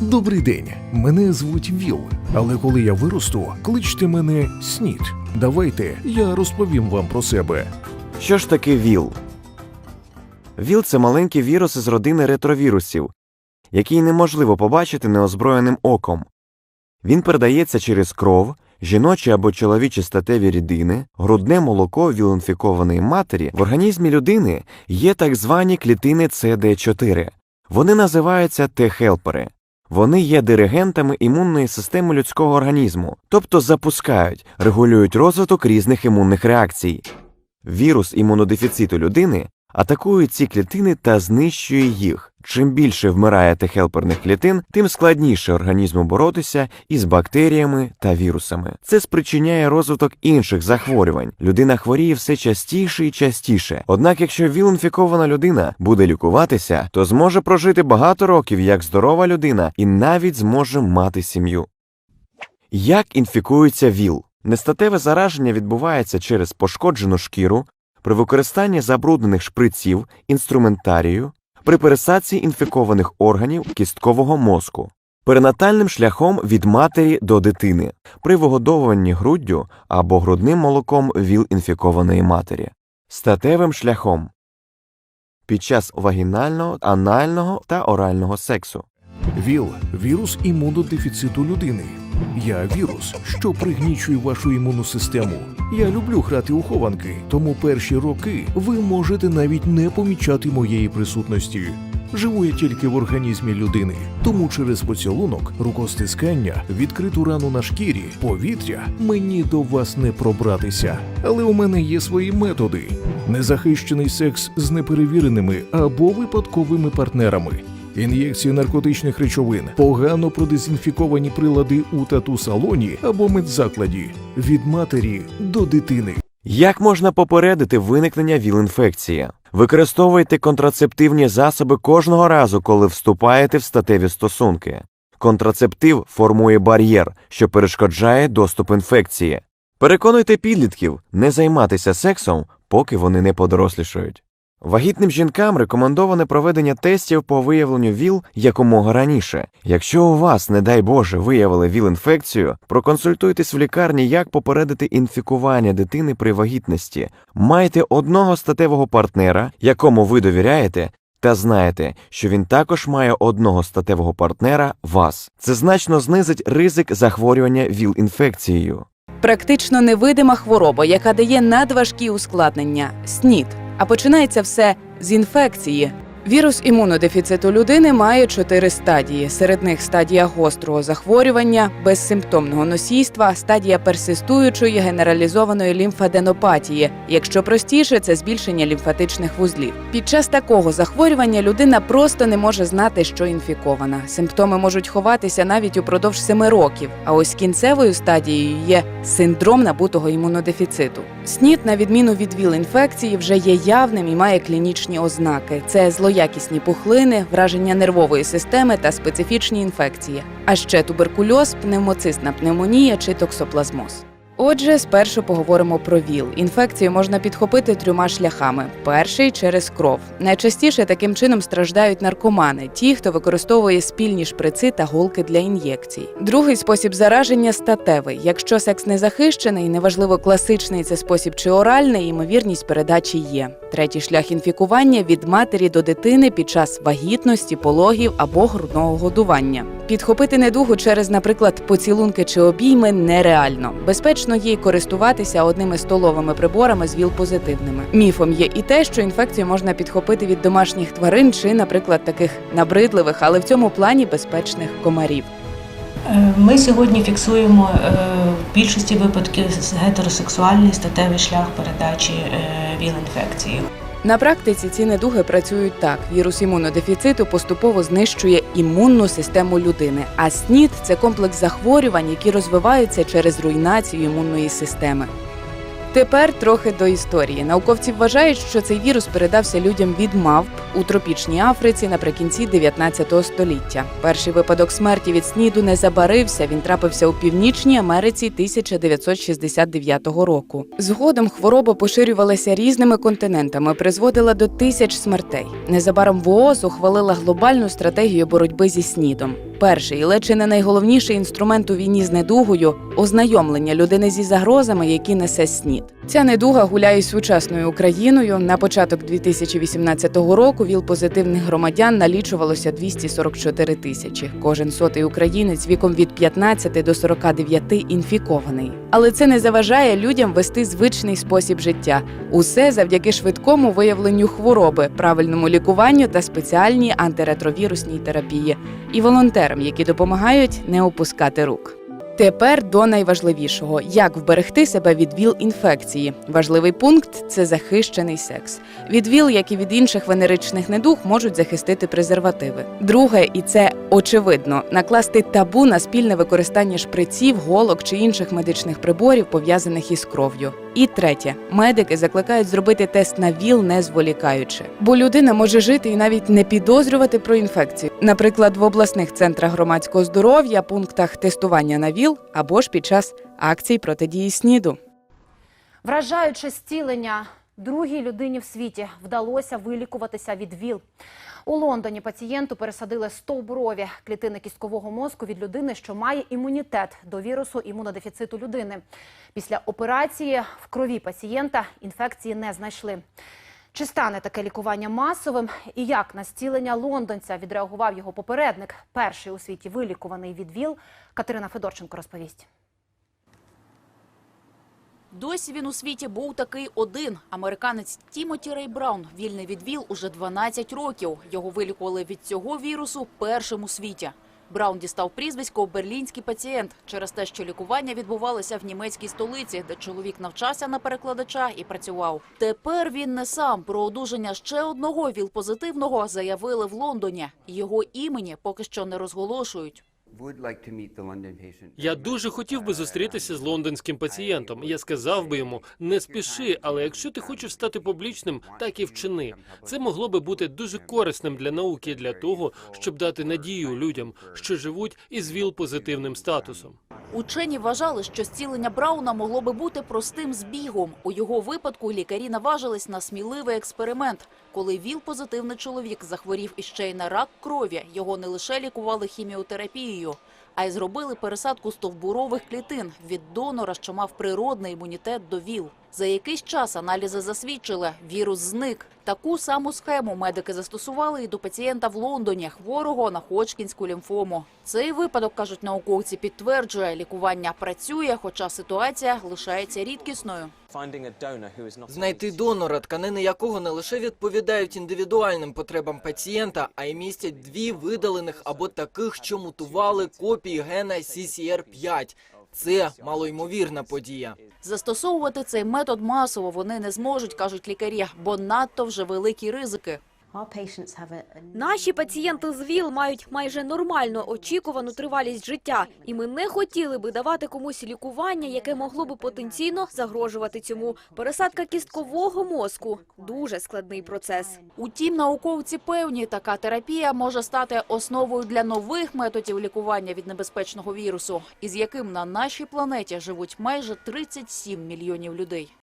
Добрий день, мене звуть Віл, але коли я виросту, кличте мене Снід. Давайте я розповім вам про себе. Що ж таке ВІЛ? ВІЛ це маленький вірус із родини ретровірусів, який неможливо побачити неозброєним оком. Він передається через кров, жіночі або чоловічі статеві рідини, грудне молоко віл-інфікованої матері. В організмі людини є так звані клітини CD4. Вони називаються Т-хелпери. Вони є диригентами імунної системи людського організму, тобто запускають, регулюють розвиток різних імунних реакцій. Вірус імунодефіциту людини атакує ці клітини та знищує їх. Чим більше вмирає Т-хелперних клітин, тим складніше організму боротися із бактеріями та вірусами. Це спричиняє розвиток інших захворювань. Людина хворіє все частіше і частіше. Однак, якщо ВІЛ-інфікована людина буде лікуватися, то зможе прожити багато років як здорова людина і навіть зможе мати сім'ю. Як інфікується ВІЛ? Нестатеве зараження відбувається через пошкоджену шкіру, при використанні забруднених шприців, інструментарію, при пересадці інфікованих органів кісткового мозку, перинатальним шляхом від матері до дитини, при вигодовуванні груддю або грудним молоком ВІЛ інфікованої матері, статевим шляхом. Під час вагінального, анального та орального сексу. ВІЛ. Вірус імунодефіциту людини. Я вірус, що пригнічує вашу імунну систему. Я люблю грати у хованки, тому перші роки ви можете навіть не помічати моєї присутності. Живу я тільки в організмі людини, тому через поцілунок, рукостискання, відкриту рану на шкірі, повітря мені до вас не пробратися. Але у мене є свої методи: незахищений секс з неперевіреними або випадковими партнерами. Ін'єкції наркотичних речовин, погано продезінфіковані прилади у тату-салоні або медзакладі від матері до дитини. Як можна попередити виникнення ВІЛ-інфекції? Використовуйте контрацептивні засоби кожного разу, коли вступаєте в статеві стосунки. Контрацептив формує бар'єр, що перешкоджає доступ інфекції. Переконуйте підлітків не займатися сексом, поки вони не подорослішають. Вагітним жінкам рекомендоване проведення тестів по виявленню ВІЛ якомога раніше. Якщо у вас, не дай Боже, виявили ВІЛ-інфекцію, проконсультуйтесь в лікарні, як попередити інфікування дитини при вагітності. Майте одного статевого партнера, якому ви довіряєте, та знаєте, що він також має одного статевого партнера вас. Це значно знизить ризик захворювання ВІЛ-інфекцією. Практично невидима хвороба, яка дає надважкі ускладнення СНІД. А починається все з інфекції. Вірус імунодефіциту людини має чотири стадії. Серед них стадія гострого захворювання, безсимптомного носійства, стадія персистуючої генералізованої лімфаденопатії. Якщо простіше, це збільшення лімфатичних вузлів. Під час такого захворювання людина просто не може знати, що інфікована. Симптоми можуть ховатися навіть упродовж семи років. А ось кінцевою стадією є синдром набутого імунодефіциту. СНІД, на відміну від ВІЛ-інфекції, вже є явним і має клінічні ознаки: це злоякісні пухлини, враження нервової системи та специфічні інфекції, а ще туберкульоз, пневмоцистна пневмонія чи токсоплазмоз. Отже, спершу поговоримо про ВІЛ. Інфекцію можна підхопити трьома шляхами: перший через кров. Найчастіше таким чином страждають наркомани, ті, хто використовує спільні шприци та голки для ін'єкцій. Другий спосіб зараження статевий. Якщо секс не захищений, неважливо класичний це спосіб чи оральний, ймовірність передачі є. Третій шлях інфікування від матері до дитини під час вагітності, пологів або грудного годування. Підхопити недугу через, наприклад, поцілунки чи обійми нереально. Безпечно є й користуватися одними столовими приборами з ВІЛ-позитивними. Міфом є і те, що інфекцію можна підхопити від домашніх тварин чи, наприклад, таких набридливих, але в цьому плані безпечних комарів. Е, Ми сьогодні фіксуємо е, в більшості випадків гетеросексуальний статевий шлях передачі е, ВІЛ-інфекції. На практиці ці недуги працюють так: вірус імунодефіциту поступово знищує імунну систему людини. А СНІД це комплекс захворювань, які розвиваються через руйнацію імунної системи. Тепер трохи до історії. Науковці вважають, що цей вірус передався людям від мавп у тропічній Африці наприкінці 19 століття. Перший випадок смерті від сніду не забарився. Він трапився у північній Америці 1969 року. Згодом хвороба поширювалася різними континентами, призводила до тисяч смертей. Незабаром ВООЗ ухвалила глобальну стратегію боротьби зі снідом. Перший, але чи не найголовніший інструмент у війні з недугою ознайомлення людини зі загрозами, які несе снід. Ця недуга гуляє сучасною Україною. На початок 2018 року ВІЛ-позитивних громадян налічувалося 244 тисячі. Кожен сотий українець віком від 15 до 49 інфікований. Але це не заважає людям вести звичний спосіб життя. Усе завдяки швидкому виявленню хвороби, правильному лікуванню та спеціальній антиретровірусній терапії і волонтерам, які допомагають не опускати рук. Тепер до найважливішого: як вберегти себе від ВІЛ-інфекції. Важливий пункт це захищений секс. Від ВІЛ, як і від інших венеричних недуг, можуть захистити презервативи. Друге, і це очевидно, накласти табу на спільне використання шприців, голок чи інших медичних приборів, пов'язаних із кров'ю. І третє, медики закликають зробити тест на ВІЛ, не зволікаючи, бо людина може жити і навіть не підозрювати про інфекцію. Наприклад, в обласних центрах громадського здоров'я, пунктах тестування на ВІЛ або ж під час акцій протидії СНІДу. Вражаюче зцілення другій людині в світі вдалося вилікуватися від ВІЛ. У Лондоні пацієнту пересадили стовбурові клітини кісткового мозку від людини, що має імунітет до вірусу імунодефіциту людини. Після операції в крові пацієнта інфекції не знайшли. Чи стане таке лікування масовим і як на зцілення лондонця відреагував його попередник, перший у світі вилікуваний від ВІЛ, Катерина Федорченко розповість. Досі він у світі був такий один. Американець Тімоті Рей Браун, вільний від ВІЛ уже 12 років. Його вилікували від цього вірусу першим у світі. Браун дістав прізвисько «Берлінський пацієнт» через те, що лікування відбувалося в німецькій столиці, де чоловік навчався на перекладача і працював. Тепер він не сам. Про одужання ще одного ВІЛ-позитивного заявили в Лондоні. Його імені поки що не розголошують. Я дуже хотів би зустрітися з лондонським пацієнтом. Я сказав би йому, не спіши, але якщо ти хочеш стати публічним, так і вчини. Це могло би бути дуже корисним для науки, для того, щоб дати надію людям, що живуть із ВІЛ-позитивним статусом. Учені вважали, що зцілення Брауна могло би бути простим збігом. У його випадку лікарі наважились на сміливий експеримент. Коли ВІЛ-позитивний чоловік захворів іще й на рак крові, його не лише лікували хіміотерапією, а й зробили пересадку стовбурових клітин від донора, що мав природний імунітет до ВІЛ. За якийсь час аналізи засвідчили, вірус зник. Таку саму схему медики застосували і до пацієнта в Лондоні, хворого на Ходжкінську лімфому. Цей випадок, кажуть науковці, підтверджує, лікування працює, хоча ситуація лишається рідкісною. Знайти донора, тканини якого не лише відповідають індивідуальним потребам пацієнта, а й містять дві видалених або таких, що мутували копії гена CCR5. Це малоймовірна подія. Застосовувати цей метод масово вони не зможуть, кажуть лікарі, бо надто вже великі ризики. Наші пацієнти з ВІЛ мають майже нормальну очікувану тривалість життя, і ми не хотіли би давати комусь лікування, яке могло би потенційно загрожувати цьому. Пересадка кісткового мозку дуже складний процес. Утім, науковці певні, така терапія може стати основою для нових методів лікування від небезпечного вірусу, із яким на нашій планеті живуть майже 37 мільйонів людей.